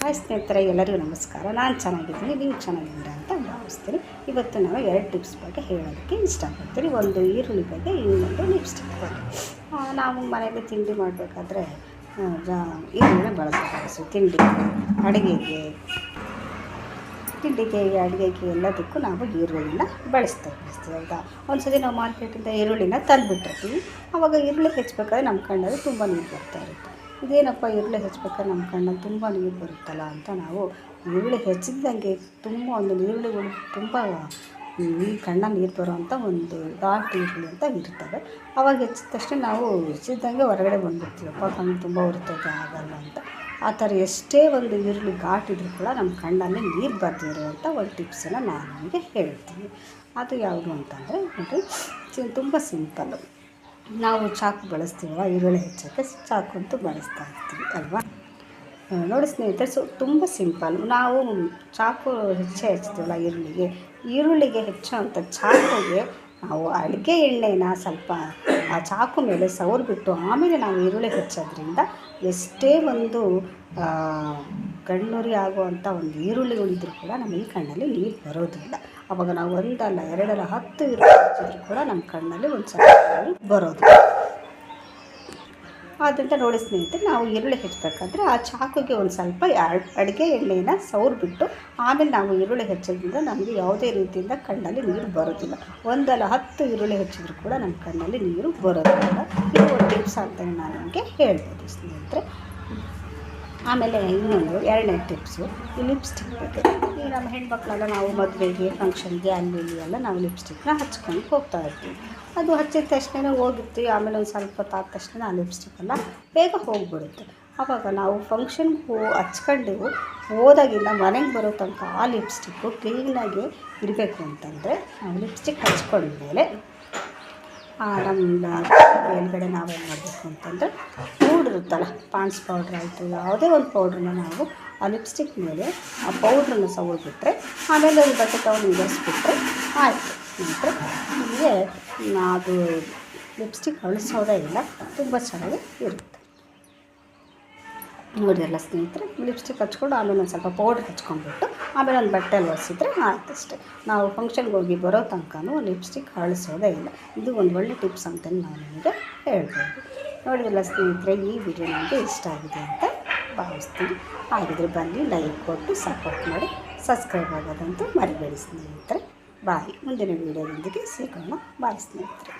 Hi ಸ್ನೇಹಿತರೆ, ಎಲ್ಲರಿಗೂ ನಮಸ್ಕಾರ. ನಾನು ಚೆನ್ನಾಗಿದ್ದೀನಿ, ನೀವು ಚೆನ್ನಾಗಿದ್ದೀರಾ ಅಂತ ಭಾವಿಸ್ತೀನಿ. ಇವತ್ತು ನಾವು ಎರಡು ಟಿಪ್ಸ್ ಬಗ್ಗೆ ಹೇಳೋದಕ್ಕೆ ಇಷ್ಟಪಡ್ತೀನಿ. ಒಂದು ಈರುಳ್ಳಿ ಬಗ್ಗೆ, ಇನ್ನೊಂದು ಲಿಪ್ಸ್ಟಿಕ್ ಬಗ್ಗೆ. ನಾವು ಮನೆಯಲ್ಲಿ ತಿಂಡಿ ಮಾಡಬೇಕಾದ್ರೆ ಈರುಳ್ಳಿನ ಬಳಸಬೇಕು ತಿಂಡಿಗೆ ಅಡುಗೆಗೆ ತಿಂಡಿಗೆ, ಅಡುಗೆಗೆ ಎಲ್ಲದಕ್ಕೂ ನಾವು ಈರುಳ್ಳಿನ ಬಳಸ್ತಾ ಬಳಸ್ತೀವಿ ಹೌದಾ? ಒಂದ್ಸತಿ ನಾವು ಮಾರ್ಕೆಟಿಂದ ಈರುಳ್ಳಿನ ತಂದುಬಿಟ್ಟಿರ್ತೀವಿ. ಆವಾಗ ಈರುಳ್ಳಿ ಹೆಚ್ಚಬೇಕಾದ್ರೆ ನಮ್ಮ ಕಣ್ಣಲ್ಲಿ ತುಂಬ ನೀರು ಬರ್ತಾ ಇರುತ್ತೆ. ಇದೇನಪ್ಪ ಈರುಳ್ಳಿ ಹೆಚ್ಚಬೇಕಾದ್ರೆ ನಮ್ಮ ಕಣ್ಣಲ್ಲಿ ತುಂಬ ನೀರು ಬರುತ್ತಲ್ಲ ಅಂತ ನಾವು ಈರುಳ್ಳಿ ಹೆಚ್ಚಿದ್ದಂಗೆ ತುಂಬ ಒಂದು ಈರುಳ್ಳಿಗಳು ತುಂಬ ಈ ಕಣ್ಣ ನೀರು ಬರೋವಂಥ ಒಂದು ಡಾಟ್ ಈರುಳ್ಳಿ ಅಂತ ಇರ್ತವೆ. ಅವಾಗ ಹೆಚ್ಚಿದ ತಕ್ಷಣ ನಾವು ಹೆಚ್ಚಿದ್ದಂಗೆ ಹೊರಗಡೆ ಬಂದ್ಬಿಡ್ತೀವಪ್ಪ, ಕಣ್ಣು ತುಂಬ ಹೊರ್ತದೆ ಆಗಲ್ಲ ಅಂತ. ಆ ಥರ ಎಷ್ಟೇ ಒಂದು ಈರುಳ್ಳಿ ಘಾಟ್ ಇದ್ರೂ ಕೂಡ ನಮ್ಮ ಕಣ್ಣಲ್ಲಿ ನೀರು ಬರ್ದಿರುವಂಥ ಒಂದು ಟಿಪ್ಸನ್ನು ನಾನು ನಿಮಗೆ ಹೇಳ್ತೀನಿ. ಅದು ಯಾವುದು ಅಂತಂದರೆ ನೋಡಿರಿ ಸಿ- ತುಂಬ ಸಿಂಪಲ್ಲು. ನಾವು ಚಾಕು ಬಳಸ್ತೀವಲ್ಲ ಈರುಳ್ಳಿ ಹೆಚ್ಚೋಕ್ಕೆ ಚಾಕು ಅಂತೂ ಬಳಸ್ತಾ ಇರ್ತೀವಿ, ಅಲ್ವಾ? ನೋಡಿ ಸ್ನೇಹಿತರೆ, ಸೊ ತುಂಬ ಸಿಂಪಲ್. ನಾವು ಚಾಕು ಹೆಚ್ಚೇ ಹೆಚ್ಚುತ್ತೀವಲ್ಲ ಈರುಳ್ಳಿಗೆ. ಈರುಳ್ಳಿಗೆ ಹೆಚ್ಚುವಂಥ ಚಾಕುಗೆ ನಾವು ಅಡುಗೆ ಎಣ್ಣೆನ ಸ್ವಲ್ಪ ಆ ಚಾಕು ಮೇಲೆ ಸವರ್ಬಿಟ್ಟು, ಆಮೇಲೆ ನಾವು ಈರುಳ್ಳಿ ಹೆಚ್ಚೋದ್ರಿಂದ ಎಷ್ಟೇ ಒಂದು ಕಣ್ಣುರಿ ಆಗುವಂಥ ಒಂದು ಈರುಳ್ಳಿಗಳಿದ್ರೂ ಕೂಡ ನಮಗೆ ಕಣ್ಣಲ್ಲಿ ನೀರು ಬರೋದಿಲ್ಲ ಅವಾಗ ನಾವು ಒಂದಲ್ಲ, ಎರಡಲ್ಲ, ಹತ್ತು ಈರುಳ್ಳಿ ಕೂಡ ನಮ್ಮ ಕಣ್ಣಲ್ಲಿ ಒಂದು ಸಣ್ಣ ಬರೋದು. ಆದ್ದರಿಂದ ನೋಡಿ ಸ್ನೇಹಿತರೆ, ನಾವು ಈರುಳ್ಳಿ ಹೆಚ್ಚಬೇಕಾದ್ರೆ ಆ ಚಾಕುಗೆ ಒಂದು ಸ್ವಲ್ಪ ಅಡುಗೆ ಎಣ್ಣೆನ ಸೌರ್ಬಿಟ್ಟು ಆಮೇಲೆ ನಾವು ಈರುಳ್ಳಿ ಹೆಚ್ಚೋದ್ರಿಂದ ನಮಗೆ ಯಾವುದೇ ರೀತಿಯಿಂದ ಕಣ್ಣಲ್ಲಿ ನೀರು ಬರೋದಿಲ್ಲ. ಒಂದಲ್ಲ, ಹತ್ತು ಈರುಳ್ಳಿ ಹೆಚ್ಚಿದ್ರು ಕೂಡ ನಮ್ಮ ಕಣ್ಣಲ್ಲಿ ನೀರು ಬರೋದಿಲ್ಲ ಇದು ಒಂದು ಟಿಪ್ಸ್ ಅಂತ ನಾನು ನಿಮಗೆ ಹೇಳ್ಬೋದು ಸ್ನೇಹಿತರೆ. ಆಮೇಲೆ ಇನ್ನೊಂದು ಎರಡನೇ ಟಿಪ್ಸು ಈ ಲಿಪ್ಸ್ಟಿಕ್ ಬಗ್ಗೆ. ಈ ನಮ್ಮ ಹೆಣ್ಮಕ್ಳೆಲ್ಲ ನಾವು ಮದುವೆಗೆ ಫಂಕ್ಷನ್ಗೆ ಅಲ್ಲಿ ಇಲ್ಲಿ ಎಲ್ಲ ನಾವು ಲಿಪ್ಸ್ಟಿಕ್ನ ಹಚ್ಕೊಂಡು ಹೋಗ್ತಾ ಇರ್ತೀವಿ. ಅದು ಹಚ್ಚಿದ ತಕ್ಷಣ ಹೋಗಿರ್ತೀವಿ ಆಮೇಲೆ ಒಂದು ಸ್ವಲ್ಪ ಹೊತ್ತು ಆದ ತಕ್ಷಣ ಆ ಲಿಪ್ಸ್ಟಿಕ್ಕೆಲ್ಲ ಬೇಗ ಹೋಗಿಬಿಡುತ್ತೆ. ಆವಾಗ ನಾವು ಫಂಕ್ಷನ್ಗೆ ಹೋ, ಹಚ್ಕೊಂಡು ಹೋದಾಗಿಂದ ಮನೆಗೆ ಬರೋ ತನಕ ಆ ಲಿಪ್ಸ್ಟಿಕ್ಕು ಕ್ಲೀನಾಗಿ ಇರಬೇಕು ಅಂತಂದರೆ ನಾವು ಲಿಪ್ಸ್ಟಿಕ್ ಹಚ್ಕೊಂಡ್ಮೇಲೆ ನಮ್ಮ ಮೇಲ್ಗಡೆ ನಾವೇನು ಮಾಡಬೇಕು ಅಂತಂದರೆ ಪೌಡ್ರ್ ಇರುತ್ತಲ್ಲ ಪಾಂಡ್ಸ್ ಪೌಡ್ರ್ ಆಯಿತು, ಯಾವುದೇ ಒಂದು ಪೌಡ್ರನ್ನ ನಾವು ಆ ಲಿಪ್ಸ್ಟಿಕ್ ಮೇಲೆ ಆ ಪೌಡ್ರನ್ನು ಸವಳ್ಬಿಟ್ರೆ, ಆಮೇಲೆ ಒಂದು ಬಟ್ಟೆ ತಗೊಂಡು ಒರೆಸ್ಬಿಟ್ರೆ ಆಯಿತು. ನಂತರ ನಿಮಗೆ ಅದು ಲಿಪ್ಸ್ಟಿಕ್ ಅಳಿಸೋದೇ ಇಲ್ಲ, ತುಂಬ ಚೆನ್ನಾಗಿ ಇರುತ್ತೆ. ನೋಡಿರಲ್ಲ ಸ್ನೇಹಿತರೆ ಲಿಪ್ಸ್ಟಿಕ್ ಹಚ್ಕೊಂಡು ಆಮೇಲೆ ಒಂದು ಸ್ವಲ್ಪ ಪೌಡ್ರ್ ಹಚ್ಕೊಂಡ್ಬಿಟ್ಟು ಆಮೇಲೆ ಒಂದು ಬಟ್ಟೆಲಿ ಒರೆಸಿದ್ರೆ ಆಯ್ತು ಅಷ್ಟೇ ನಾವು ಫಂಕ್ಷನ್ಗೆ ಹೋಗಿ ಬರೋ ತನಕನೂ ಲಿಪ್ಸ್ಟಿಕ್ ಅಳಿಸೋದೇ ಇಲ್ಲ. ಇದು ಒಂದು ಒಳ್ಳೆ ಟಿಪ್ಸ್ ಅಂತ ನಾನು ನಿಮಗೆ ಹೇಳ್ಬೋದು. ನೋಡಿದ್ರಲ್ಲ ಸ್ನೇಹಿತರೆ, ಈ ವಿಡಿಯೋ ನನಗೆ ಇಷ್ಟ ಆಗಿದೆ ಅಂತ ಭಾವಿಸ್ತೀನಿ. ಹಾಗಿದ್ರೆ ಬನ್ನಿ, ಲೈಕ್ ಕೊಟ್ಟು ಸಪೋರ್ಟ್ ಮಾಡಿ ಸಬ್ಸ್ಕ್ರೈಬ್ ಆಗೋದಂತೂ ಮರಿಬೇಡಿ ಸ್ನೇಹಿತರೆ. ಬಾಯ್ ಮುಂದಿನ ವೀಡಿಯೋದೊಂದಿಗೆ ಸಿಗೋಣ. ಬಾಯ್ ಸ್ನೇಹಿತರೆ.